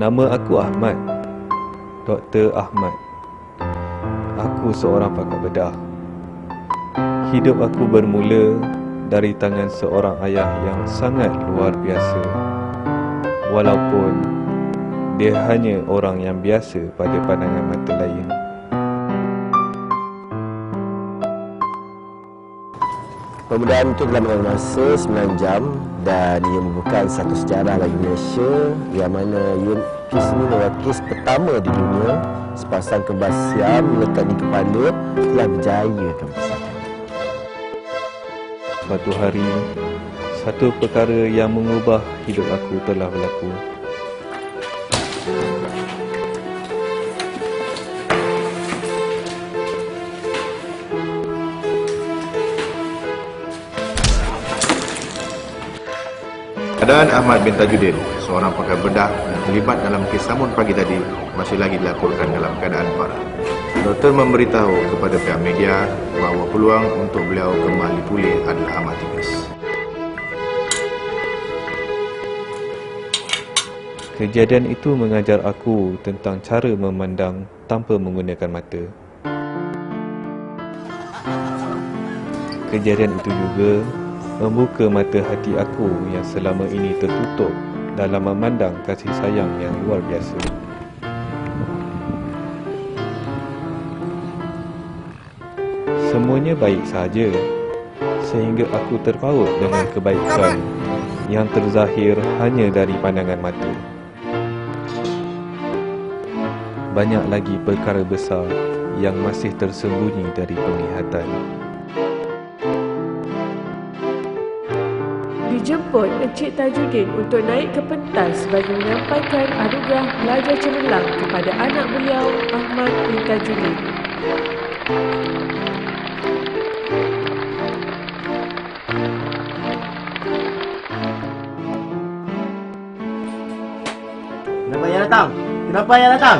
Nama aku Ahmad. Dr. Ahmad. Aku seorang pakar bedah. Hidup aku bermula dari tangan seorang ayah yang sangat luar biasa. Walaupun dia hanya orang yang biasa pada pandangan mata lain. Pemudaan itu mengambil masa 9 jam dan ia merupakan satu sejarah bagi Malaysia yang mana kes ini merupakan kes pertama di dunia sepasang kembar siam melekat di kepala telah berjaya kebesaran. Suatu hari, satu perkara yang mengubah hidup aku telah berlaku. Keadaan Ahmad bin Tajuddin, seorang pakar bedah yang terlibat dalam kes samun pagi tadi, masih lagi dilaporkan dalam keadaan parah. Doktor memberitahu kepada pihak media bahawa peluang untuk beliau kembali pulih adalah amat tipis. Kejadian itu mengajar aku tentang cara memandang tanpa menggunakan mata. Kejadian itu juga membuka mata hati aku yang selama ini tertutup dalam memandang kasih sayang yang luar biasa. Semuanya baik saja sehingga aku terpaut dengan kebaikan yang terzahir hanya dari pandangan mata. Banyak lagi perkara besar yang masih tersembunyi dari penglihatan. Dijemput Encik Tajuddin untuk naik ke pentas bagi menyampaikan anugerah pelajar cemerlang kepada anak beliau Ahmad bin Tajuddin. Kenapa ayah datang? Kenapa ayah datang?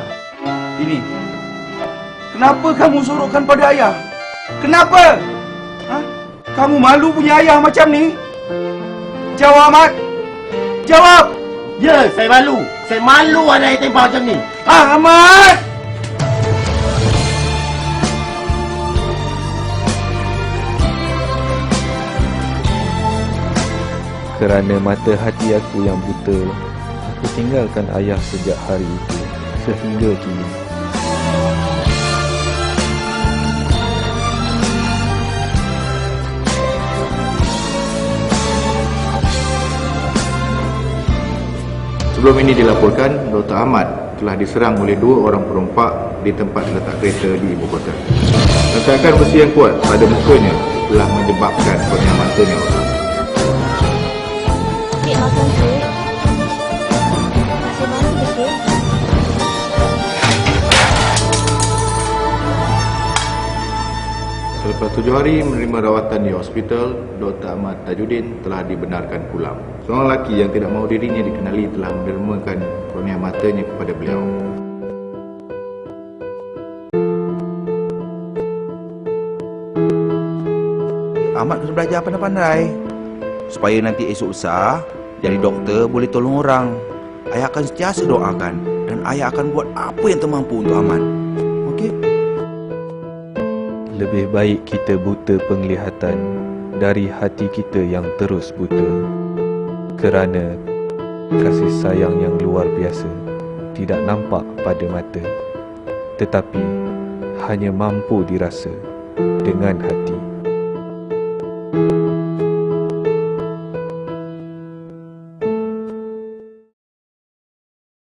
Ini. Kenapa kamu suruhkan pada ayah? Kenapa? Ha? Kamu malu punya ayah macam ni? Jawab, Ahmad. Jawab. Ya, saya malu. Saya malu ada ayah tembak macam ni. Ah, Ahmad. Kerana mata hati aku yang buta, aku tinggalkan ayah sejak hari itu sehingga kini. Sebelum ini dilaporkan, Dr. Ahmad telah diserang oleh dua orang perompak di tempat letak kereta di ibu kota. Rentakan besi yang kuat pada mukanya telah menyebabkan kornea matanya Selepas tujuh hari menerima rawatan di hospital, Dr. Ahmad Tajuddin telah dibenarkan pulang. Seorang lelaki yang tidak mahu dirinya dikenali telah mendermakan kornea matanya kepada beliau. Ahmad kena belajar pandai-pandai. Supaya nanti esok besar, jadi doktor boleh tolong orang. Ayah akan sentiasa doakan dan ayah akan buat apa yang termampu untuk Ahmad. Okey? Lebih baik kita buta penglihatan dari hati kita yang terus buta. Kerana kasih sayang yang luar biasa tidak nampak pada mata tetapi hanya mampu dirasa dengan hati.